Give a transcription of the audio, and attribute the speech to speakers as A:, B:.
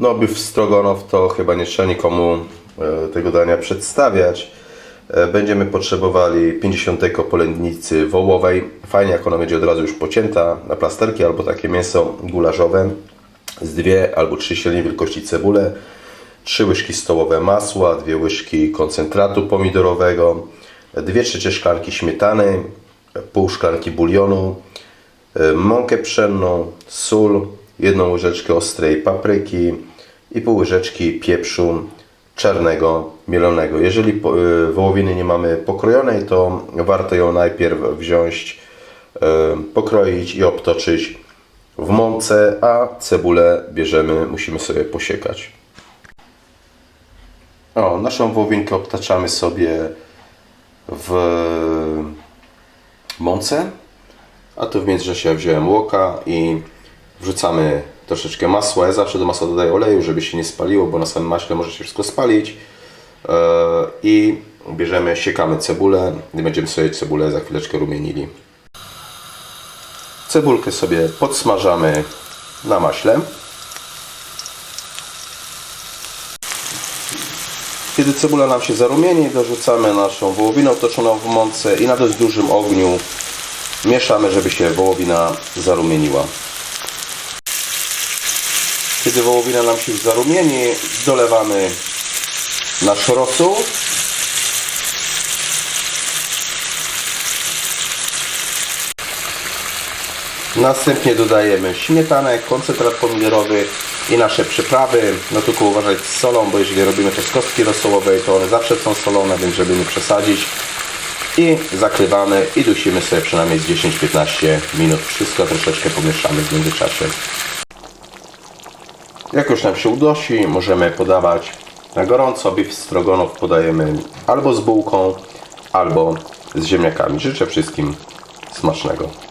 A: No, beef stroganow to chyba nie trzeba nikomu e, tego dania przedstawiać. E, Będziemy potrzebowali 50 polędnicy wołowej. Fajnie, jak ona będzie od razu już pocięta na plasterki albo takie mięso gulaszowe z dwie albo trzy średniej wielkości cebule, trzy łyżki stołowe masła, dwie łyżki koncentratu pomidorowego, dwie trzecie szklanki śmietany, pół szklanki bulionu, e, mąkę pszenną, sól, jedną łyżeczkę ostrej papryki i pół łyżeczki pieprzu czarnego mielonego. Jeżeli e, wołowiny nie mamy pokrojonej, to warto ją najpierw wziąć, e, pokroić i obtoczyć w mące, a cebulę bierzemy, musimy sobie posiekać. O, naszą wołowinkę obtaczamy sobie w mące, a tu w międzyczasie wziąłem łoka i wrzucamy troszeczkę masła. Ja zawsze do masła dodaję oleju, żeby się nie spaliło, bo na samym maśle może się wszystko spalić. E, I bierzemy, siekamy cebulę i będziemy sobie cebulę za chwileczkę rumienili. Cebulkę sobie podsmażamy na maśle. Kiedy cebula nam się zarumieni, dorzucamy naszą wołowinę otoczoną w mące i na dość dużym ogniu mieszamy, żeby się wołowina zarumieniła. Kiedy wołowina nam się zarumieni, dolewamy nasz rosół. Następnie dodajemy śmietanę, koncentrat pomidorowy i nasze przyprawy. No tylko uważać z solą, bo jeżeli robimy to z kostki rosołowej, to one zawsze są solone, więc żeby nie przesadzić. I zakrywamy i dusimy sobie przynajmniej z 10-15 minut. Wszystko troszeczkę pomieszamy w międzyczasie. Jak już nam się udosi, możemy podawać na gorąco. Beef strogonów podajemy albo z bułką, albo z ziemniakami. Życzę wszystkim smacznego.